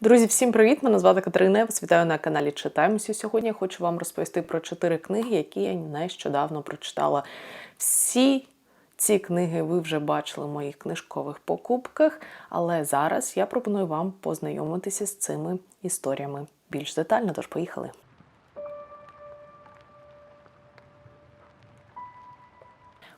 Друзі, всім привіт! Мене звати Катерина. Я вас вітаю на каналі Читаємося. Сьогодні я хочу вам розповісти про чотири книги, які я нещодавно прочитала. Всі ці книги ви вже бачили в моїх книжкових покупках, але зараз я пропоную вам познайомитися з цими історіями більш детально. Тож поїхали.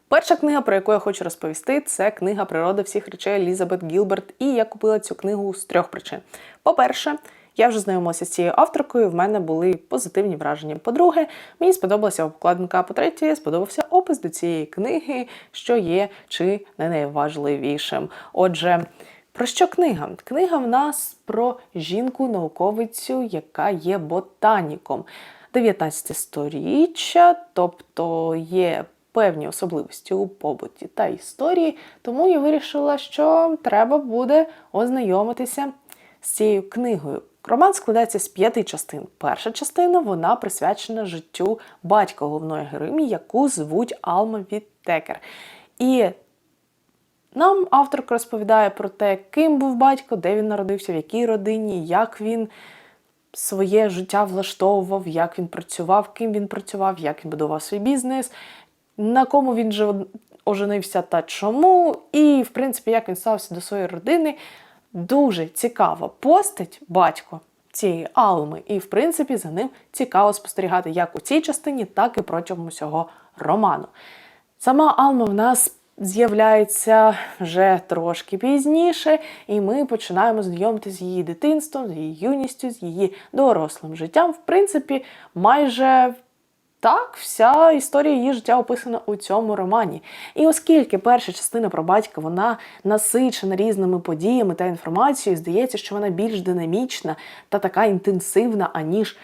Перша книга, про яку я хочу розповісти, це книга Природа всіх речей Елізабет Гілберт. І я купила цю книгу з трьох причин. По-перше, я вже знайомилася з цією авторкою, в мене були позитивні враження. По-друге, мені сподобалася обкладинка. По-третє, сподобався опис до цієї книги, що є чи не найважливішим. Отже, про що книга? Книга в нас про жінку-науковицю, яка є ботаніком. 19 сторіччя, тобто є певні особливості у побуті та історії, тому я вирішила, що треба буде ознайомитися з цією книгою. Роман складається з п'яти частин. Перша частина вона присвячена життю батька головної героїні, яку звуть Алма Віттекер. І нам авторка розповідає про те, ким був батько, де він народився, в якій родині, як він своє життя влаштовував, як він працював, ким він працював, як він будував свій бізнес, на кому він же оженився та чому, і, в принципі, як він ставився до своєї родини. Дуже цікава постать, батько цієї Алми, і, в принципі, за ним цікаво спостерігати як у цій частині, так і протягом усього роману. Сама Алма в нас з'являється вже трошки пізніше, і ми починаємо знайомитися з її дитинством, з її юністю, з її дорослим життям. В принципі, майже так, вся історія її життя описана у цьому романі. І оскільки перша частина про батька вона насичена різними подіями та інформацією, здається, що вона більш динамічна та така інтенсивна, аніж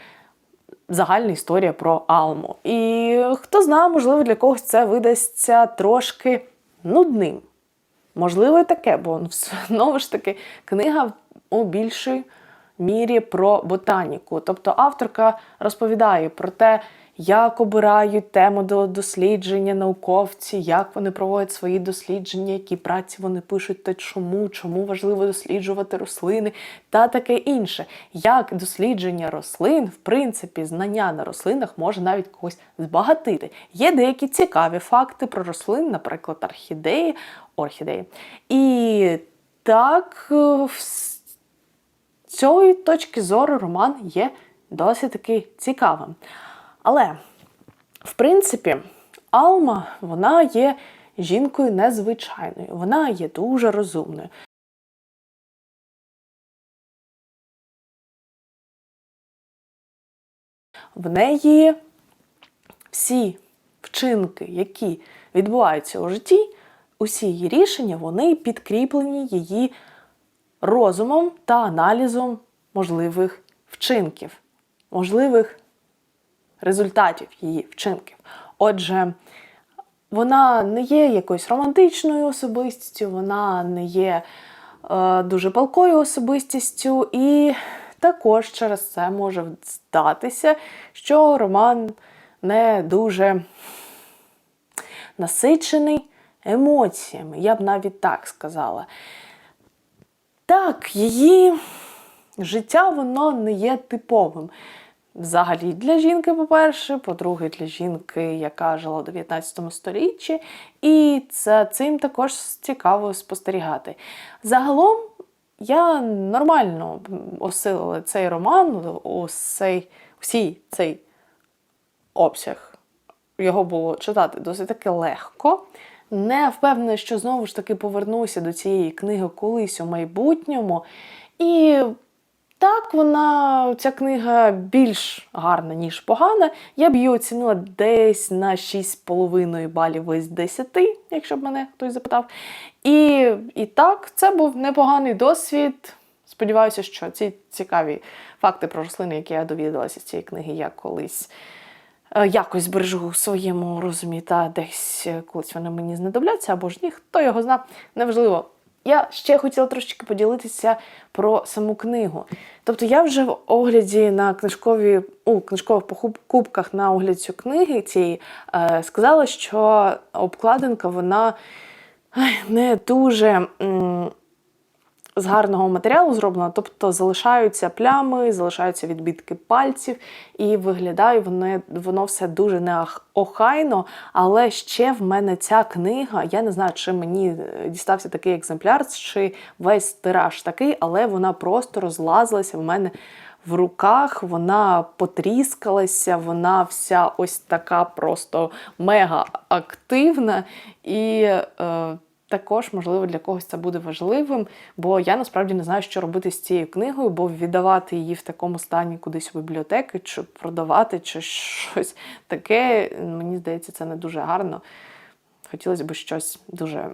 загальна історія про Алму. І хто знає, можливо, для когось це видасться трошки нудним. Можливо, і таке, бо знову ж таки книга у більшій мірі про ботаніку. Тобто авторка розповідає про те, як обирають тему до дослідження науковці, як вони проводять свої дослідження, які праці вони пишуть та чому, чому важливо досліджувати рослини та таке інше. Як дослідження рослин, в принципі, знання на рослинах може навіть когось збагатити. Є деякі цікаві факти про рослин, наприклад, орхідеї, орхідеї. І так, з цієї точки зору роман є досить таки цікавим. Але, в принципі, Алма вона є жінкою незвичайною, вона є дуже розумною. В неї всі вчинки, які відбуваються у житті, усі її рішення, вони підкріплені її розумом та аналізом можливих вчинків, можливих результатів її вчинків. Отже, вона не є якоюсь романтичною особистістю, вона не є е, дуже палкою особистістю, і також через це може здатися, що роман не дуже насичений емоціями, я б навіть так сказала. Так, її життя воно не є типовим. Взагалі для жінки, по-перше, по-друге, для жінки, яка жила у 19 столітті, і це цим також цікаво спостерігати. Загалом я нормально осилила цей роман, усей, усій цей обсяг. Його було читати досить таки легко. Не впевнена, що знову ж таки повернуся до цієї книги колись у майбутньому. І так, вона, ця книга більш гарна, ніж погана. Я б її оцінила десь на 6,5 балів із 10, якщо б мене хтось запитав. І, І так, це був непоганий досвід. Сподіваюся, що ці цікаві факти про рослини, які я довідалася з цієї книги, я колись. е, Якось збережу у своєму розумі та десь колись вони мені знадобляться, або ж ні, хто його зна, неважливо. Я ще хотіла трошечки поділитися про саму книгу. Тобто я вже в огляді на книжкові, у книжкових покупках на огляд цю книги цієї е, сказала, що обкладинка вона не дуже м, з гарного матеріалу зроблена, тобто залишаються плями, залишаються відбитки пальців, і виглядає воно, воно все дуже неохайно. Але ще в мене ця книга, я не знаю, чи мені е, дістався такий екземпляр, чи весь тираж такий, але вона просто розлазилася в мене. В руках вона потріскалася, вона вся ось така просто мега активна. І е, також, можливо, для когось це буде важливим, бо я насправді не знаю, що робити з цією книгою, бо віддавати її в такому стані кудись у бібліотеки, чи продавати, чи щось таке, мені здається, це не дуже гарно. Хотілося б щось дуже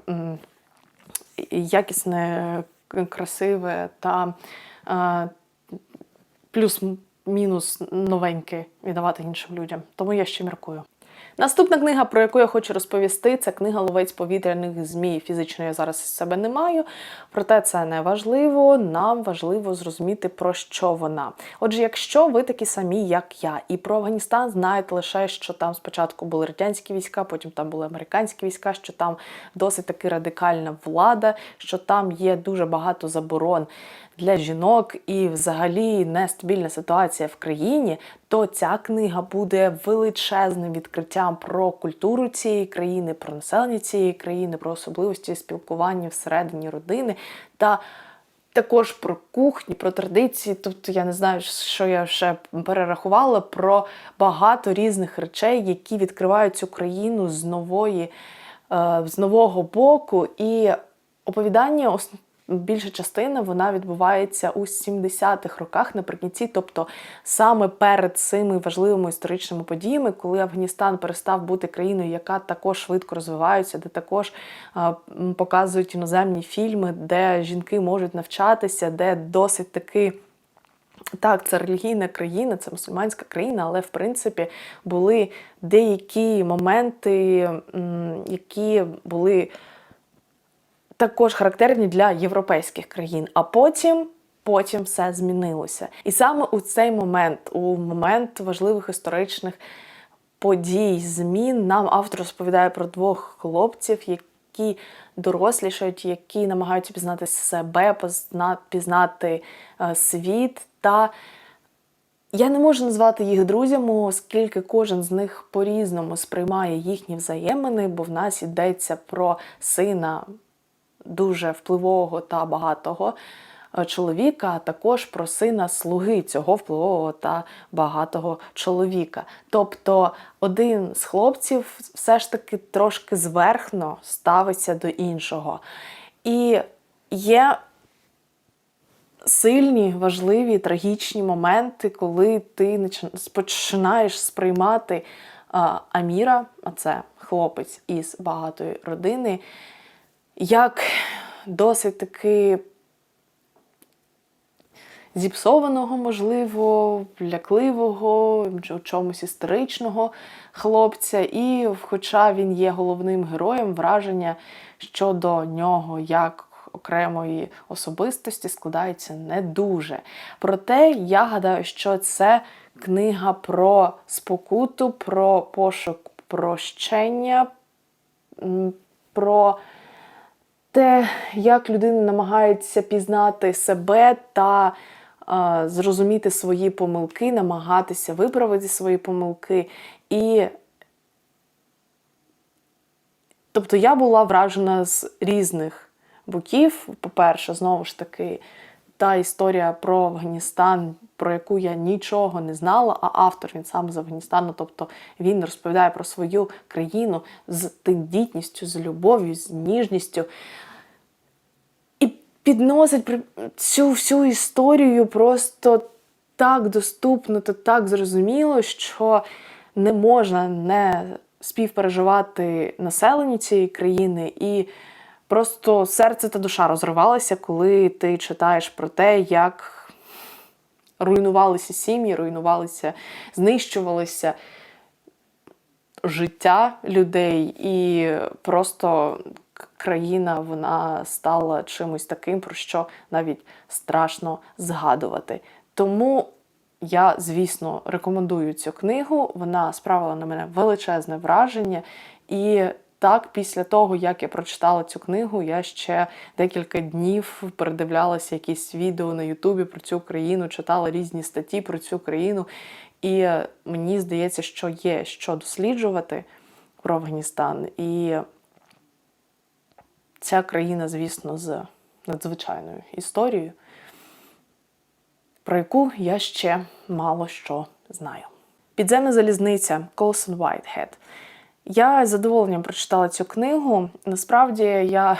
якісне, красиве та плюс-мінус новеньке віддавати іншим людям. Тому я ще міркую. Наступна книга, про яку я хочу розповісти, це книга Ловець повітряних змій. Фізично я зараз себе не маю, проте це не важливо. Нам важливо зрозуміти, про що вона. Отже, якщо ви такі самі, як я, і про Афганістан знаєте лише, що там спочатку були радянські війська, потім там були американські війська, що там досить таки радикальна влада, що там є дуже багато заборон для жінок і взагалі нестабільна ситуація в країні, то ця книга буде величезним відкриттям про культуру цієї країни, про населення цієї країни, про особливості спілкування всередині родини та також про кухню, про традиції. Тобто я не знаю, що я ще перерахувала про багато різних речей, які відкривають цю країну з нової, е, з нового боку. І оповідання більша частина вона відбувається у 70-х роках наприкінці, тобто саме перед цими важливими історичними подіями, коли Афганістан перестав бути країною, яка також швидко розвивається, де також показують іноземні фільми, де жінки можуть навчатися, де досить таки. Так, це релігійна країна, це мусульманська країна, але в принципі були деякі моменти, які були також характерні для європейських країн. А потім. Потім все змінилося. І саме у цей момент, у момент важливих історичних подій, змін, нам автор розповідає про двох хлопців, які дорослішають, які намагаються пізнати себе, пізнати е, світ. Та я не можу назвати їх друзями, оскільки кожен з них по-різному сприймає їхні взаємини, бо в нас йдеться про сина дуже впливового та багатого е, чоловіка, а також про сина слуги цього впливового та багатого чоловіка. Тобто один з хлопців все ж таки трошки зверхно ставиться до іншого. І є сильні, важливі, трагічні моменти, коли ти починаєш сприймати Аміра, а це хлопець із багатої родини як досить таки зіпсованого, можливо, лякливого, у чомусь історичного хлопця. І, хоча він є головним героєм, враження щодо нього як окремої особистості складається не дуже. Проте я гадаю, що це книга про спокуту, про пошук прощення, про те, як людина намагається пізнати себе та е, зрозуміти свої помилки, намагатися виправити свої помилки. І тобто я була вражена з різних боків. По-перше, знову ж таки, та історія про Афганістан, про яку я нічого не знала, а автор він сам з Афганістану, тобто він розповідає про свою країну з тендітністю, з любов'ю, з ніжністю. І підносить цю всю історію просто так доступно та так зрозуміло, що не можна не співпереживати населенню цієї країни і. Просто серце та душа розривалися, коли ти читаєш про те, як руйнувалися сім'ї, руйнувалися, знищувалися життя людей, і просто країна вона стала чимось таким, про що навіть страшно згадувати. Тому я, звісно, рекомендую цю книгу. Вона справила на мене величезне враження. І так, після того, як я прочитала цю книгу, я ще декілька днів передивлялася якісь відео на Ютубі про цю країну, читала різні статті про цю країну. І мені здається, що є що досліджувати про Афганістан. І ця країна, звісно, з надзвичайною історією, про яку я ще мало що знаю. Підземна залізниця Колсон Whitehead. Я з задоволенням прочитала цю книгу. Насправді я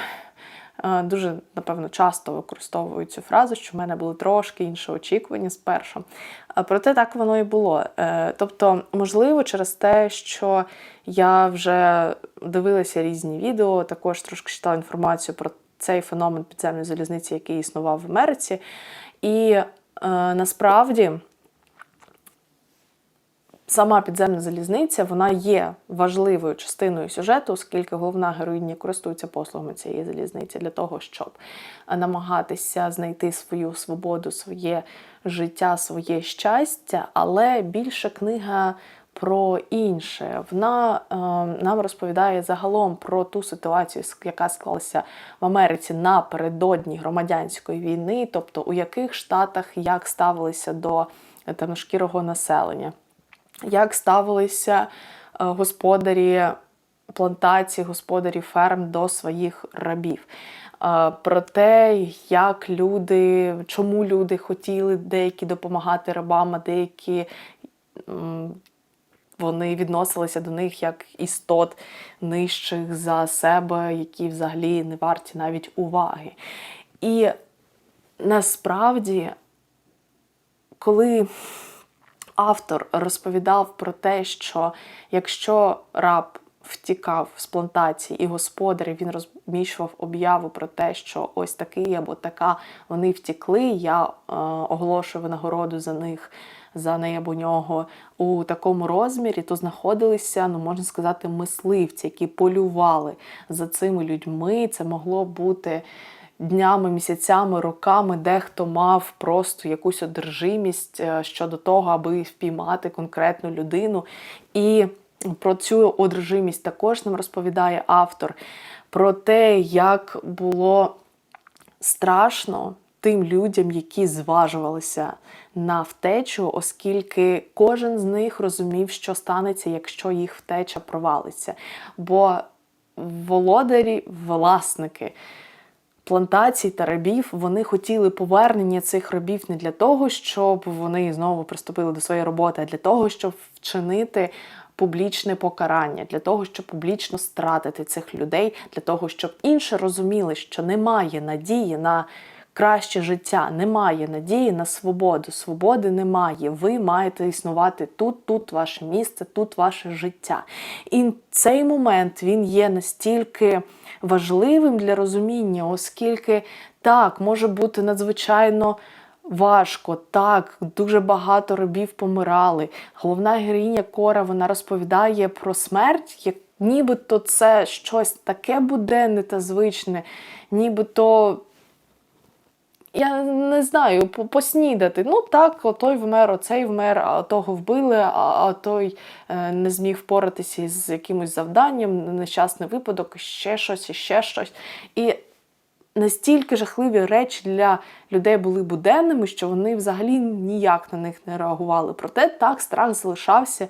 е, дуже, напевно, часто використовую цю фразу, що в мене були трошки інші очікування спершу. Е, Проте так воно і було. Е, Тобто, можливо, через те, що я вже дивилася різні відео, також трошки читала інформацію про цей феномен підземної залізниці, який існував в Америці. І насправді сама підземна залізниця вона є важливою частиною сюжету, оскільки головна героїня користується послугами цієї залізниці для того, щоб намагатися знайти свою свободу, своє життя, своє щастя, але більше книга. Про інше вона е, нам розповідає загалом про ту ситуацію, яка склалася в Америці напередодні громадянської війни, тобто у яких штатах як ставилися до темношкірого населення як ставилися е, господарі плантацій, господарі ферм до своїх рабів. Е, про те, як люди, чому люди хотіли деякі допомагати рабам, а деякі вони відносилися до них як істот нижчих за себе, які взагалі не варті навіть уваги. І насправді, коли автор розповідав про те, що якщо раб втікав з плантації і господарі, він розміщував об'яву про те, що ось такий або така вони втікли. Я е, оголошую винагороду за них. За неї або нього у такому розмірі, то знаходилися, ну можна сказати, мисливці, які полювали за цими людьми. Це могло бути днями, місяцями, роками дехто мав просто якусь одержимість е, щодо того, аби впіймати конкретну людину. І про цю одержимість також нам розповідає автор, про те, як було страшно. Тим людям, які зважувалися на втечу, оскільки кожен з них розумів, що станеться, якщо їх втеча провалиться. Бо володарі, власники плантацій та рабів вони хотіли повернення цих рабів не для того, щоб вони знову приступили до своєї роботи, а для того, щоб вчинити публічне покарання, для того, щоб публічно стратити цих людей, для того, щоб інші розуміли, що немає надії на краще життя, немає надії на свободу. Свободи немає. Ви маєте існувати тут, тут ваше місце, тут ваше життя. І цей момент він є настільки важливим для розуміння, оскільки так може бути надзвичайно. Важко, так, дуже багато рабів помирали. Головна героїня Кора вона розповідає про смерть, як нібито це щось таке буденне та звичне, нібито я не знаю, поснідати. Ну так, той вмер, оцей вмер, а того вбили, а той е, не зміг впоратися з якимось завданням, нещасний випадок, ще щось, ще щось. І настільки жахливі речі для людей були буденними, що вони взагалі ніяк на них не реагували. Проте так страх залишався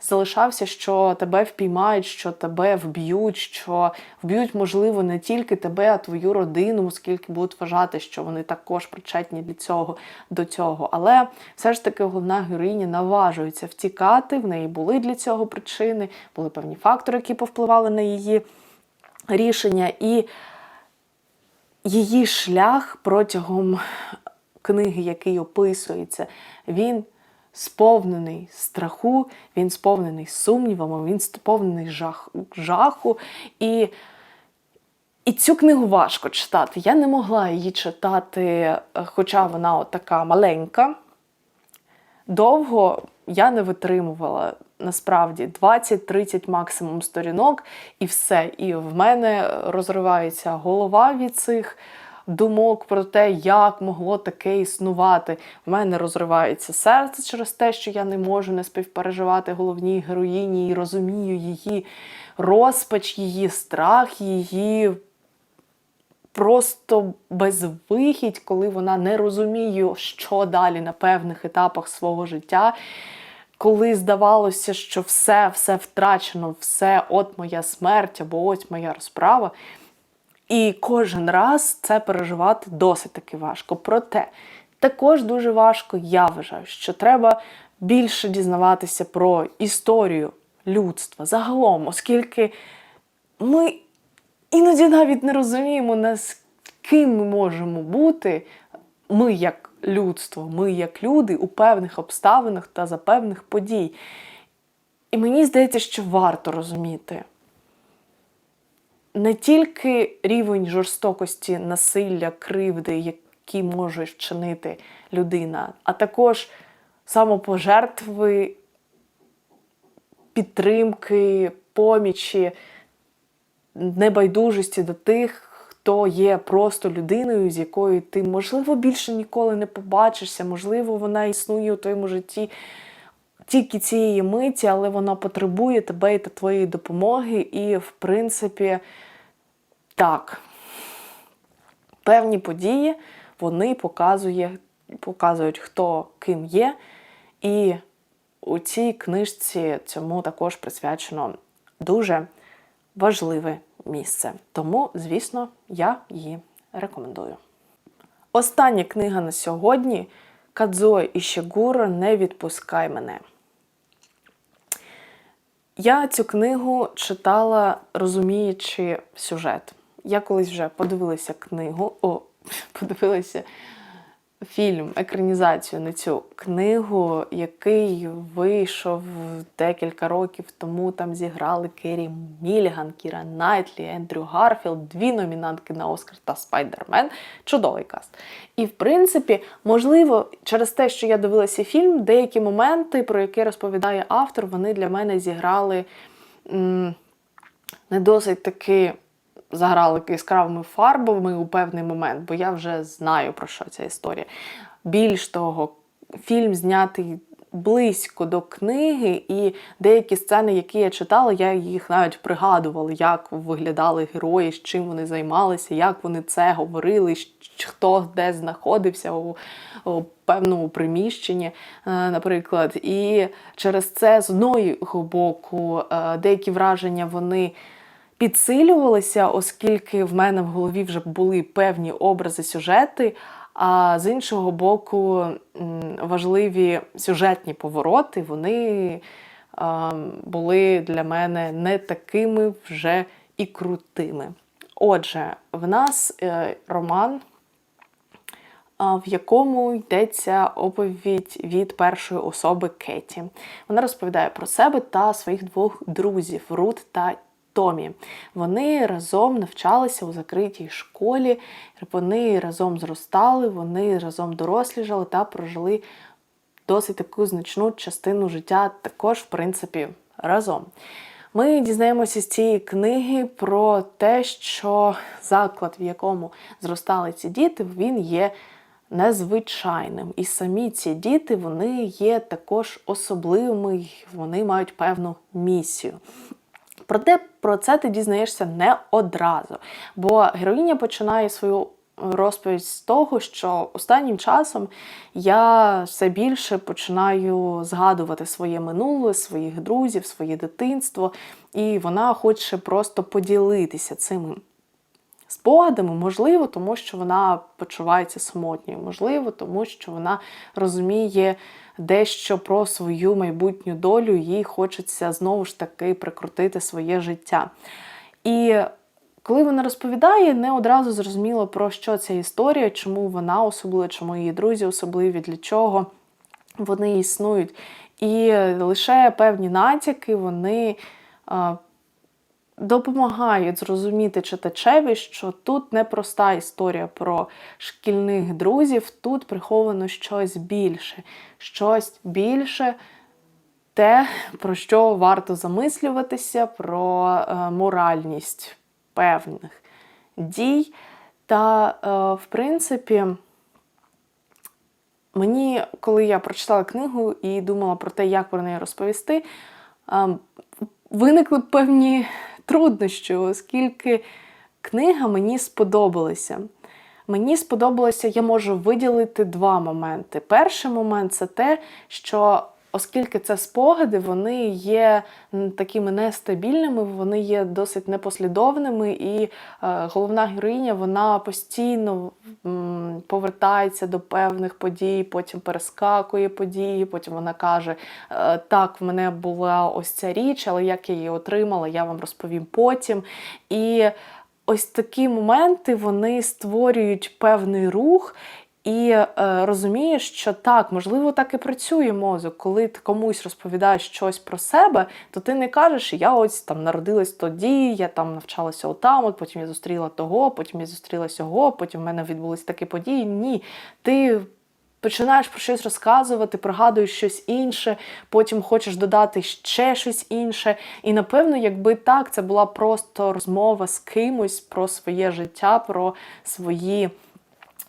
залишався, що тебе впіймають, що тебе вб'ють, що вб'ють, можливо, не тільки тебе, а твою родину, оскільки будуть вважати, що вони також причетні для цього до цього. Але все ж таки головна героїня наважується втікати. В неї були для цього причини, були певні фактори, які повпливали на її рішення. І її шлях протягом книги, який описується, він сповнений страху, він сповнений сумнівами, він сповнений жах, жаху. І і цю книгу важко читати. Я не могла її читати, е, хоча вона от така маленька. Довго я не витримувала насправді 20-30 максимум сторінок, і все. І в мене розривається голова від цих думок про те, як могло таке існувати. В мене розривається серце через те, що я не можу не співпереживати головній героїні і розумію її розпач, її страх, її просто безвихідь, коли вона не розуміє, що далі на певних етапах свого життя. Коли здавалося, що все, все втрачено, все, от моя смерть або ось моя розправа. І кожен раз це переживати досить таки важко. Проте також дуже важко, я вважаю, що треба більше дізнаватися про історію людства загалом, оскільки ми іноді навіть не розуміємо, нас ким ми можемо бути, ми як людство, ми як люди у певних обставинах та за певних подій. І мені здається, що варто розуміти не тільки рівень жорстокості, насилля, кривди, які може вчинити людина, а також самопожертви, підтримки, помічі, небайдужості до тих, хто є просто людиною, з якою ти, можливо, більше ніколи не побачишся, можливо, вона існує у твоєму житті тільки цієї миті, але вона потребує тебе і та твоєї допомоги. І, в принципі, так, певні події вони показує, показують, хто ким є. І у цій книжці цьому також присвячено дуже важливе місце. Тому, звісно, я її рекомендую. Остання книга на сьогодні Кадзо Ішігуро Не відпускай мене. Я цю книгу читала, розуміючи сюжет. Я колись вже подивилася книгу, о, подивилася фільм, екранізацію на цю книгу, який вийшов декілька років тому. Там зіграли Керрі Міліган, Кіра Найтлі, Ендрю Гарфілд, дві номінантки на Оскар та Спайдермен. Чудовий каст. І, в принципі, можливо, через те, що я дивилася фільм, деякі моменти, про які розповідає автор, вони для мене зіграли м не досить таки заграли яскравими фарбами у певний момент, бо я вже знаю, про що ця історія. Більш того, фільм знятий близько до книги, і деякі сцени, які я читала, я їх навіть пригадувала, як виглядали герої, з чим вони займалися, як вони це говорили, хто де знаходився у, у певному приміщенні, е, наприклад. І через це з одного боку е, деякі враження вони підсилювалися, оскільки в мене в голові вже були певні образи, сюжети. А з іншого боку, важливі сюжетні повороти, вони були для мене не такими вже і крутими. Отже, в нас е, роман, в якому йдеться оповідь від першої особи Кеті. Вона розповідає про себе та своїх двох друзів Рут та Томі. Вони разом навчалися у закритій школі, вони разом зростали, вони разом доросліжали та прожили досить таку значну частину життя, також, в принципі, разом. Ми дізнаємося з цієї книги про те, що заклад, в якому зростали ці діти, він є незвичайним. І самі ці діти вони є також особливими, вони мають певну місію. Проте про це ти дізнаєшся не одразу. Бо героїня починає свою розповідь з того, що останнім часом я все більше починаю згадувати своє минуле, своїх друзів, своє дитинство, і вона хоче просто поділитися цими спогадами, можливо, тому що вона почувається самотньою, можливо, тому що вона розуміє дещо про свою майбутню долю, їй хочеться знову ж таки прикрутити своє життя. І коли вона розповідає, не одразу зрозуміло, про що ця історія, чому вона особлива, чому її друзі особливі, для чого вони існують. І лише певні натяки вони допомагають зрозуміти читачеві, що тут не проста історія про шкільних друзів, тут приховано щось більше, щось більше. Те, про що варто замислюватися, про е, моральність певних дій Та, е, в принципі, мені, коли я прочитала книгу і думала про те, як про неї розповісти, е, виникли певні труднощі, оскільки книга мені сподобалася. Мені сподобалося, я можу виділити два моменти. Перший момент це те, що оскільки це спогади, вони є такими нестабільними, вони є досить непослідовними, і е, головна героїня вона постійно повертається до певних подій, потім перескакує події, потім вона каже: е, Так, в мене була ось ця річ, але як я її отримала, я вам розповім потім. І ось такі моменти вони створюють певний рух. І е, розумієш, що так, можливо, так і працює мозок. Коли ти комусь розповідаєш щось про себе, то ти не кажеш, я ось там народилась тоді, я там навчалася отам, от потім я зустріла того, потім я зустріла сього, потім в мене відбулись такі події. Ні. Ти починаєш про щось розказувати, пригадуєш щось інше, потім хочеш додати ще щось інше. І напевно, якби так, це була просто розмова з кимось про своє життя, про свої.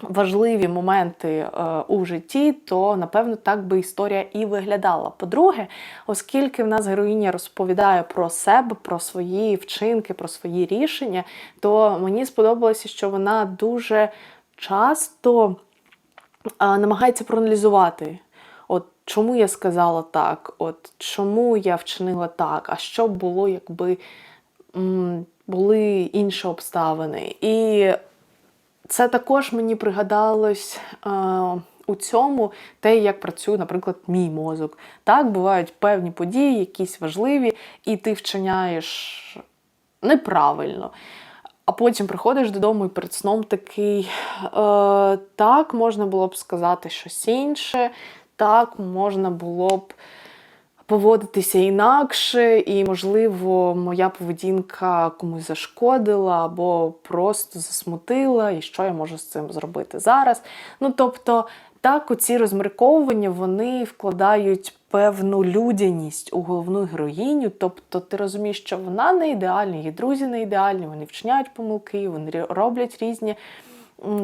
Важливі моменти е, у житті, то напевно так би історія і виглядала. По-друге, оскільки в нас героїня розповідає про себе, про свої вчинки, про свої рішення, то мені сподобалося, що вона дуже часто а, намагається проаналізувати. От чому я сказала так, от чому я вчинила так, а що було, якби були інші обставини. І це також мені пригадалось е, у цьому те, як працює, наприклад, мій мозок. Так, бувають певні події, якісь важливі, і ти вчиняєш неправильно. А потім приходиш додому і перед сном такий, е, так, можна було б сказати щось інше, так, можна було б поводитися інакше, і, можливо, моя поведінка комусь зашкодила або просто засмутила, і що я можу з цим зробити зараз. Ну, тобто, так, оці розмірковування вони вкладають певну людяність у головну героїню. Тобто, ти розумієш, що вона не ідеальна, її друзі не ідеальні, вони вчиняють помилки, вони роблять різні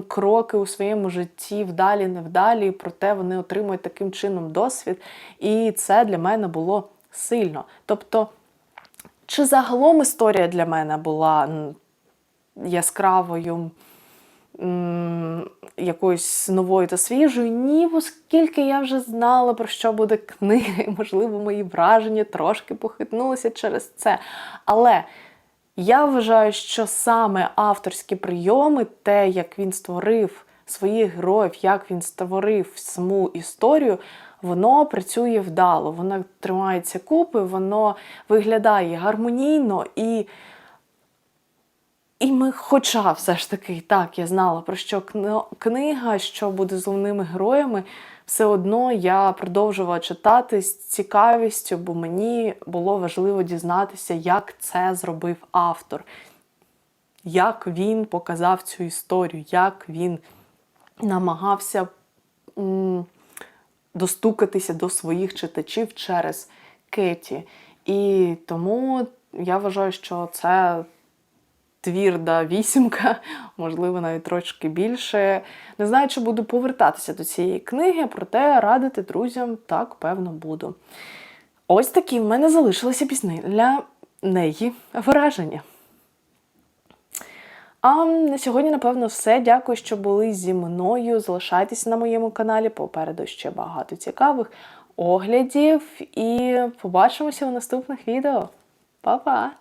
кроки у своєму житті, вдалі, невдалі, проте вони отримують таким чином досвід. І це для мене було сильно. Тобто, чи загалом історія для мене була яскравою, якоюсь новою та свіжою? Ні, оскільки я вже знала, про що буде книга, і, можливо, мої враження трошки похитнулися через це. Але я вважаю, що саме авторські прийоми, те, як він створив своїх героїв, як він створив саму історію, воно працює вдало, воно тримається купи, воно виглядає гармонійно і. І ми, хоча все ж таки, так, я знала, про що книга, що буде з головними героями, все одно я продовжувала читати з цікавістю, бо мені було важливо дізнатися, як це зробив автор, як він показав цю історію, як він намагався достукатися до своїх читачів через Кеті. І тому я вважаю, що це твірда вісімка, можливо, навіть трошки більше. Не знаю, чи буду повертатися до цієї книги, проте радити друзям так, певно, буду. Ось такі в мене залишилися пісні для неї враження. А на сьогодні, напевно, все. Дякую, що були зі мною. Залишайтеся на моєму каналі. Попереду ще багато цікавих оглядів. І побачимося у наступних відео. Па-па!